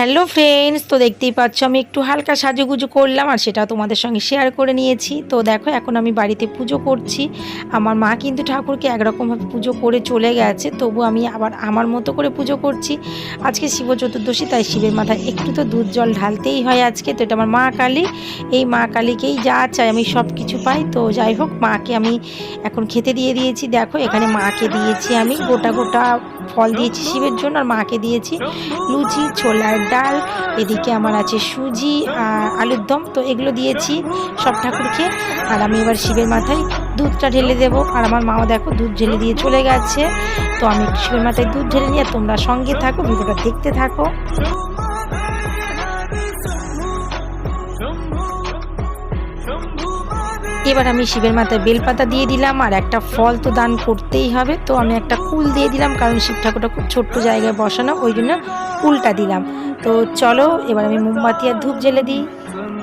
Hello friends, তো দেখতেই পাচ্ছ আমি একটু হালকা সাজুগুজু করলাম আর সেটা তোমাদের সঙ্গে শেয়ার করে নিয়েছি। তো দেখো, এখন আমি বাড়িতে পুজো করছি। আমার মা কিন্তু ঠাকুরকে একরকমভাবে পুজো করে চলে গেছে, তবু আমি আবার আমার মতো করে পুজো করছি। আজকে শিব চতুর্দশী, তাই শিবের মাথায় একটু তো দুধ জল ঢালতেই হয় আজকে, তো এটা আমার মা কালী। এই মা কালীকেই যা চাই আমি সব কিছু পাই। তো যাই হোক, মাকে আমি এখন খেতে দিয়ে দিয়েছি। দেখো, এখানে মাকে দিয়েছি আমি গোটা গোটা ফল দিয়েছি, শিবের জন্য আর মাকে দিয়েছি। লুচি, ছোলার ডাল, এদিকে আমার আছে সুজি আর আলুর দম, তো এগুলো দিয়েছি, সব ঠাকুরকে আর আমি এবার শিবের মাথায় দুধটা ঢেলে দেব। আর আমার মাও দেখো দুধ ঢেলে দিয়ে চলে গেছে। তো আমি শিবের মাথায় দুধ ঢেলে নিয়ে তোমরা সঙ্গে থাকো, ভিডিওটা দেখতে থাকো। এবার আমি শিবের মাথায় বেলপাতা দিয়ে দিলাম আর একটা ফল তো দান করতেই হবে তো আমি একটা কুল দিয়ে দিলাম কারণ শিব ঠাকুরটা খুব ছোট্ট জায়গায় বসানো ওই জন্য কুলটা দিলাম তো চলো এবার আমি মোমবাতি আর ধূপ জ্বেলে দিই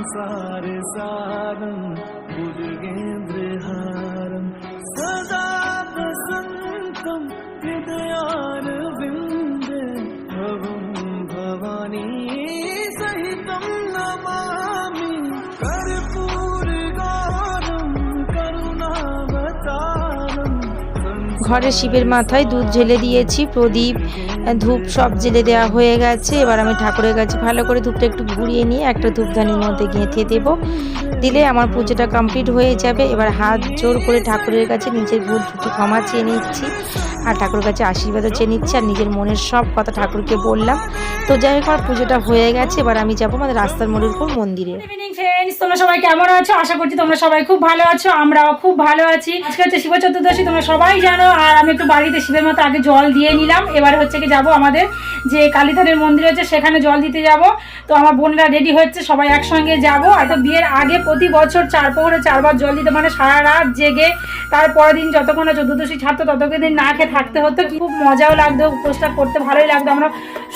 संसार सारं भुजगेन्द्रहारं सदा वसन्तं हृदयारविन्दे ঘরে শিবের মাথায় দুধ ঢেলে দিয়েছি, প্রদীপ, ধূপ সব জেলে দেওয়া হয়ে গেছে। এবার আমি ঠাকুরের কাছে ভালো করে ধূপটা একটু ঘুরিয়ে নিয়ে একটা ধূপধানির মধ্যে গেঁথে দেব। দিলে আমার পুজোটা কমপ্লিট হয়ে যাবে। এবার হাত জোর করে ঠাকুরের কাছে নিজের ভুল দুটি ক্ষমা চেয়ে নিচ্ছি। আর ঠাকুরের কাছে আশীর্বাদও চেয়ে নিচ্ছি আর নিজের মনের সব কথা ঠাকুরকে বললাম। তো যাই হোক, আমার পুজোটা হয়ে গেছে, এবার আমি যাব আমাদের রাস্তার মোড়ের উপর মন্দিরে। তোমরা সবাই কেমন আছো? আশা করছি তোমরা সবাই খুব ভালো আছো, আমরাও খুব ভালো আছি। আজকে হচ্ছে শিব চতুর্দশী, তোমরা সবাই জানো, আর আমি একটু বাড়িতে শিবের মতো আগে জল দিয়ে নিলাম। এবার হচ্ছে কি যাব আমাদের যে কালীধারের মন্দির হচ্ছে, সেখানে জল দিতে যাব। তো আমার বোনরা রেডি হচ্ছে, সবাই একসঙ্গে যাব। আর তো বিয়ের আগে প্রতি বছর চার পৌরে চারবার জল দিতে মানে সারা রাত জেগে তারপরের দিন যতক্ষণ চতুর্দশী ছাড়তো, ততক্ষণ দিন না খেয়ে থাকতে হতো, খুব মজাও লাগতো, উপোসটা করতে ভালোই লাগতো। আমরা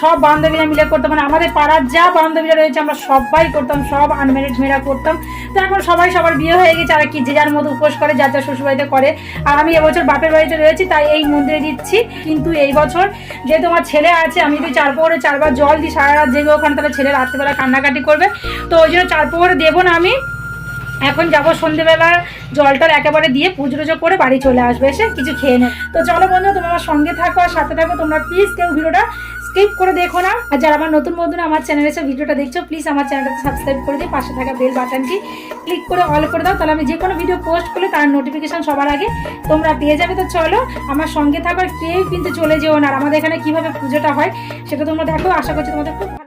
সব বান্ধবীরা মিলে করতাম মানে আমাদের পাড়ার যা বান্ধবীরা রয়েছে, আমরা সবাই করতাম, সব আনম্যারিড মেয়েরা করতাম। তো এখন সবাই সবার বিয়ে হয়ে গেছে, আর কি, যে যার মতো উপোস করে, যার যার শ্বশুরবাড়িতে করে। আর আমি এবছর বাপের বাড়িতে রয়েছি, তাই এই মন্দিরে দিচ্ছি। কিন্তু এই বছর যেহেতু আমার ছেলে আছে, আমি যদি চার পোহরে চারবার জল দিই, সারা রাত জেগে ওখানে তাহলে ছেলে রাত্রিবেলা কান্নাকাটি করবে। তো ওই জন্য চার পোহরে দেবো না আমি। এখন যাব সন্ধেবেলা জলটার একেবারে দিয়ে পুজো টুজো করে বাড়ি চলে আসবে, এসে কিছু খেয়ে নে। তো চলো বন্ধু, তোমরা আমার সঙ্গে থাকো আর সাথে থাকো, তোমরা প্লিজ কেউ ভিডিওটা স্কিপ করে দেখো না। আর যারা আমার নতুন বন্ধুরা আমার চ্যানেলে এসে ভিডিওটা দেখছ প্লিজ আমার চ্যানেলটা সাবস্ক্রাইব করে দিয়ে পাশে থাকা বেল বাটনটি ক্লিক করে অল করে দাও। তাহলে আমি যে কোনো ভিডিও পোস্ট করলে তার নোটিফিকেশান সবার আগে তোমরা পেয়ে যাবে। তো চলো, আমার সঙ্গে থাকো আর কেউ কিন্তু চলে যেও না। আর আমাদের এখানে কীভাবে পুজোটা হয়, সেটা তোমরা দেখো। আশা করছি তোমাদের খুব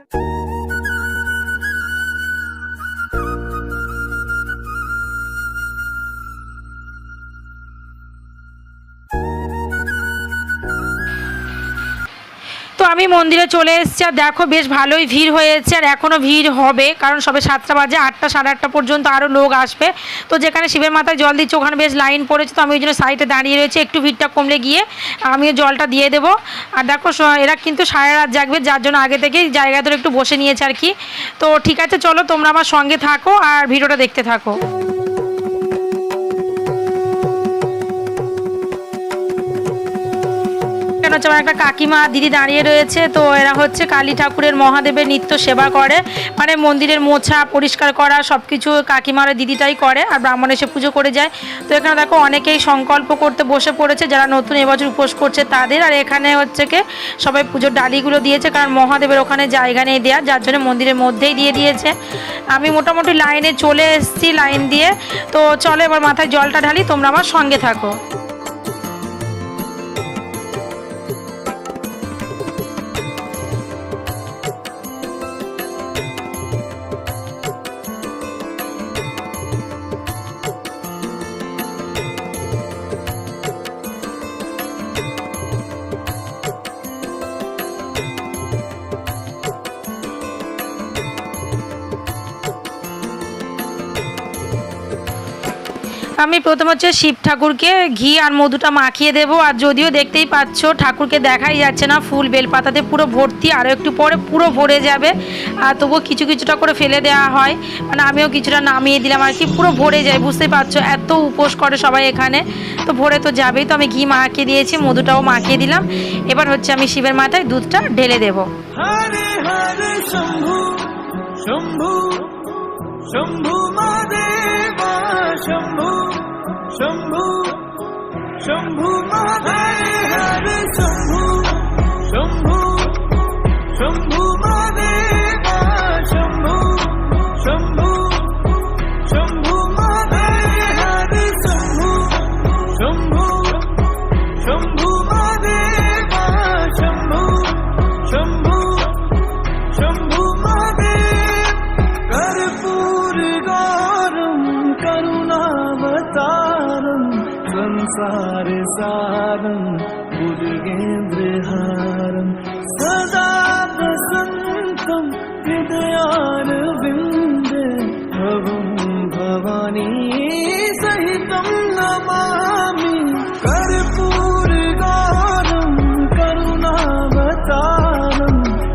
আমি মন্দিরে চলে এসেছি আর দেখো বেশ ভালোই ভিড় হয়েছে আর এখনও ভিড় হবে, কারণ সবে সাতটা বাজে, আটটা, সাড়ে আটটা পর্যন্ত আরও লোক আসবে। তো যেখানে শিবের মাথায় জল দিচ্ছে, ওখানে বেশ লাইন পড়েছে, তো আমি ওই জন্য সাইডে দাঁড়িয়ে রয়েছি, একটু ভিড়টা কমলে গিয়ে আমিও জলটা দিয়ে দেবো। আর দেখো এরা কিন্তু সারা রাত জাগবে, যার জন্য আগে থেকেই জায়গা ধরে একটু বসে নিয়েছে আর কি। তো ঠিক আছে, চলো তোমরা আমার সঙ্গে থাকো আর ভিডিওটা দেখতে থাকো। হচ্ছে আমার একটা কাকিমা, দিদি দাঁড়িয়ে রয়েছে। তো এরা হচ্ছে কালী ঠাকুরের মহাদেবের নিত্য সেবা করে। মানে মন্দিরের মোছা পরিষ্কার করা সব কিছু কাকিমার দিদিটাই করে আর ব্রাহ্মণ এসে পুজো করে যায়। তো এখানে দেখো অনেকেই সংকল্প করতে বসে পড়েছে, যারা নতুন এবছর উপোস করছে তাদের। আর এখানে হচ্ছে কি সবাই পুজোর ডালিগুলো দিয়েছে, কারণ মহাদেবের ওখানে জায়গা নেই দেওয়া যার জন্য মন্দিরের মধ্যেই দিয়ে দিয়েছে। আমি মোটামুটি লাইনে চলে এসেছি লাইন দিয়ে। তো চলো এবার মাথায় জলটা ঢালি, তোমরা আমার সঙ্গে থাকো। আমি প্রথম হচ্ছে শিব ঠাকুরকে ঘি আর মধুটা মাখিয়ে দেব, আর যদিও দেখতেই পাচ্ছ ঠাকুরকে দেখাই যাচ্ছে না, ফুল বেলপাতাতে পুরো ভর্তি, আরও একটু পরে পুরো ভরে যাবে, আর তবুও কিছু কিছুটা করে ফেলে দেওয়া হয় মানে আমিও কিছুটা নামিয়ে দিলাম আর কি, পুরো ভরে যায়, বুঝতেই পারছ, এত উপোস করে সবাই এখানে, তো ভরে তো যাবেই, তো আমি ঘি মাখিয়ে দিয়েছি, মধুটাও মাখিয়ে দিলাম, এবার হচ্ছে আমি শিবের মাথায় দুধটা ঢেলে দেবো। हरे हरे शंभु शंभु शंभु महादेवा शंभु शंभु शंभु महादेव हरे शंभु शंभु संसारेन्द्रहारविन्द भवानी सहितं नमामि। करपूरगारं करुणावतारं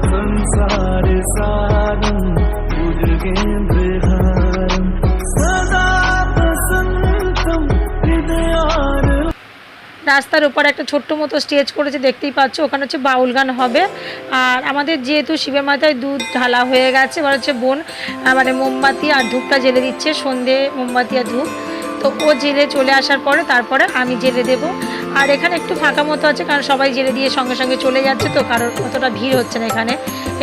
संसार सारम् गुजगेन्द्र রাস্তার উপর একটা ছোট্ট মতো স্টেজ করেছে, দেখতেই পাচ্ছ। ওখানে হচ্ছে বাউল গান হবে। আর আমাদের যেহেতু শিবের মাথায় দুধ ঢালা হয়ে গেছে, এবার হচ্ছে বোন মানে মোমবাতি আর ধূপটা জেলে দিচ্ছে, সন্ধে মোমবাতি আর ধূপ। তো ও জেলে চলে আসার পরে তারপরে আমি জেলে দেব। আর এখানে একটু ফাঁকা মতো আছে কারণ সবাই জেলে দিয়ে সঙ্গে সঙ্গে চলে যাচ্ছে তো কারোর অতটা ভিড় হচ্ছে না এখানে।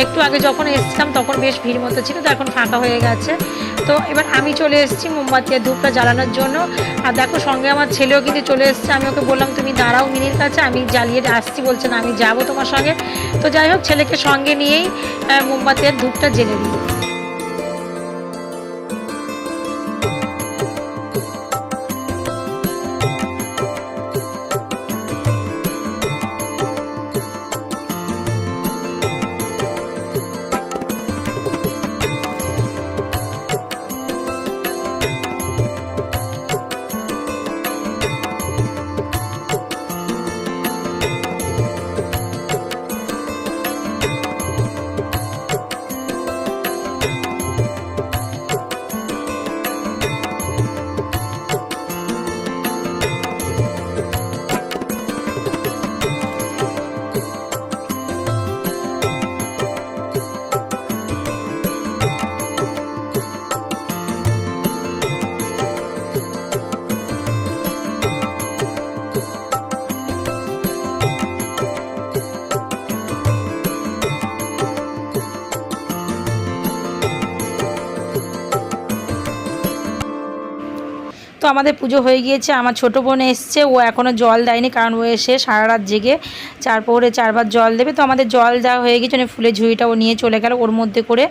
একটু আগে যখন এসেছিলাম তখন বেশ ভিড় মতো ছিল তো এখন ফাঁকা হয়ে গেছে। তো এবার আমি চলে এসেছি মোমবাতি ধূপটা জ্বালানোর জন্য। আর দেখো সঙ্গে আমার ছেলেও কিন্তু চলে এসেছে আমি ওকে বললাম তুমি দাঁড়াও মিনির কাছে আমি জ্বালিয়ে আসছি বলছে না আমি যাব তোমার সঙ্গে। তো যাই হোক ছেলেকে সঙ্গে নিয়েই আহ, মোমবাতি আর ধূপটা জেলে দিই। আমাদের পুজো হয়ে গিয়েছে। আমার ছোট বোন এসছে ও এখনও জল দেয়নি কারণ ও এসে সারা রাত জেগে চার পরে চারবার জল দেবে। তো আমাদের জল দেওয়া হয়ে গেছে মানে ফুলের ঝুড়িটা ও নিয়ে চলে গেল। ওর মধ্যে করে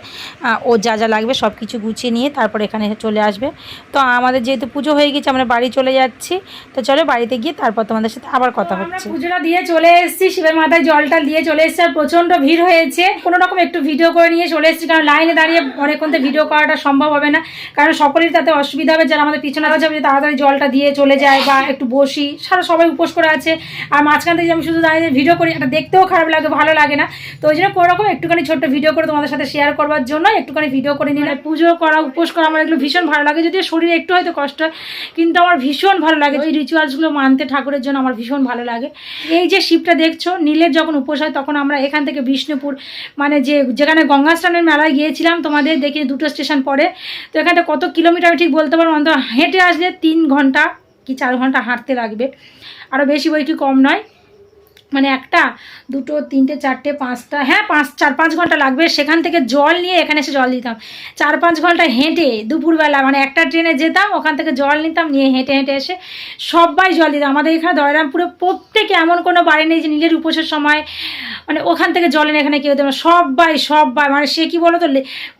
ও যা যা লাগবে সব কিছু গুছিয়ে নিয়ে তারপর এখানে চলে আসবে। তো আমাদের যেহেতু পুজো হয়ে গেছে আমরা বাড়ি চলে যাচ্ছি। তো চলো বাড়িতে গিয়ে তারপর তোমাদের সাথে আবার কথা হচ্ছে। পুজোটা দিয়ে চলে এসেছি শিবের মাথায় জলটা দিয়ে চলে এসেছি। আর প্রচণ্ড ভিড় হয়েছে কোনো রকম একটু ভিডিও করে নিয়ে চলে এসেছি কারণ লাইনে দাঁড়িয়ে অনেকক্ষণ ভিডিও করাটা সম্ভব হবে না। কারণ সকলেরই তাতে অসুবিধা হবে যারা আমাদের পিছনে আছে তাড়াতাড়ি জলটা দিয়ে চলে যায় বা একটু বসি। সারা সবাই উপোস করে আছে। আর মাঝখান থেকে আমি শুধু দাঁড়িয়ে ভিডিও করি এটা দেখতেও খারাপ লাগে ভালো লাগে না। তো ওই জন্য কোনো রকম একটুখানি ছোট্ট ভিডিও করে তোমাদের সাথে শেয়ার করবার জন্য একটুখানি ভিডিও করে নিলাম। পুজো করা উপোস করা আমার এগুলো ভীষণ ভালো লাগে। যদিও শরীরে একটু হয়তো কষ্ট হয়, কিন্তু আমার ভীষণ ভালো লাগে। ওই রিচুয়ালসগুলো মানতে ঠাকুরের জন্য আমার ভীষণ ভালো লাগে। এই যে শিবটা দেখছ নীলের যখন উপোস হয় তখন আমরা এখান থেকে বিষ্ণুপুর মানে যে যেখানে গঙ্গা স্নানের মেলায় গিয়েছিলাম তোমাদের দেখি দুটো স্টেশন পরে। তো এখানটা কত কিলোমিটার ঠিক বলতে পারব অন্তত হেঁটে আসলে তিন ঘণ্টা কি চার ঘণ্টা হাঁটতে লাগবে। আরও বেশি বই কি কম নয়। মানে একটা, দুটো, তিনটে, চারটে, পাঁচটা হ্যাঁ পাঁচ, চার, পাঁচ ঘণ্টা লাগবে। সেখান থেকে জল নিয়ে এখানে এসে জল দিতাম। চার, পাঁচ ঘণ্টা হেঁটে দুপুরবেলা মানে একটা ট্রেনে যেতাম, ওখান থেকে জল নিতাম, নিয়ে হেঁটে হেঁটে এসে সবাই জল দিতাম। আমাদের এখানে দয়রামপুরে প্রত্যেকে এমন কোনো বাড়ি নেই যে নীলের উপোসের সময় মানে ওখান থেকে জল এনে এখানে কেউ দেবে। সবাই সবাই মানে সে কি বলো তো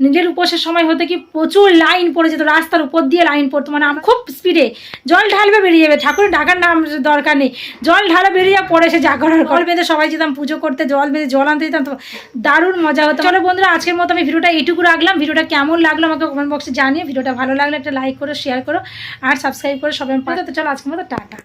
নীলের উপোসের সময় হতে কি প্রচুর লাইন পড়ে যেত, রাস্তার উপর দিয়ে লাইন পড়তো। মানে আমার খুব স্পিডে জল ঢালবে বেরিয়ে যাবে। ঠাকুরের ডাকার নাম দরকার নেই। জল ঢালা বেরিয়ে পরে সে জাগরণ জল বেঁধে সবাই যেতাম পুজো করতে জল বেঁধে জল আনতে যেতাম তো দারুণ মজা হতো। চলো বন্ধুরা আজকের মতো আমি ভিডিওটা এইটুকু রাখলাম। ভিডিওটা কেমন লাগল আমাকে কমেন্ট বক্সে জানিয়ে ভিডিওটা ভালো লাগল একটা লাইক করো শেয়ার করো আর সাবস্ক্রাইব করো সবাই পাঠাতে চলো আজকের মতো টাটা।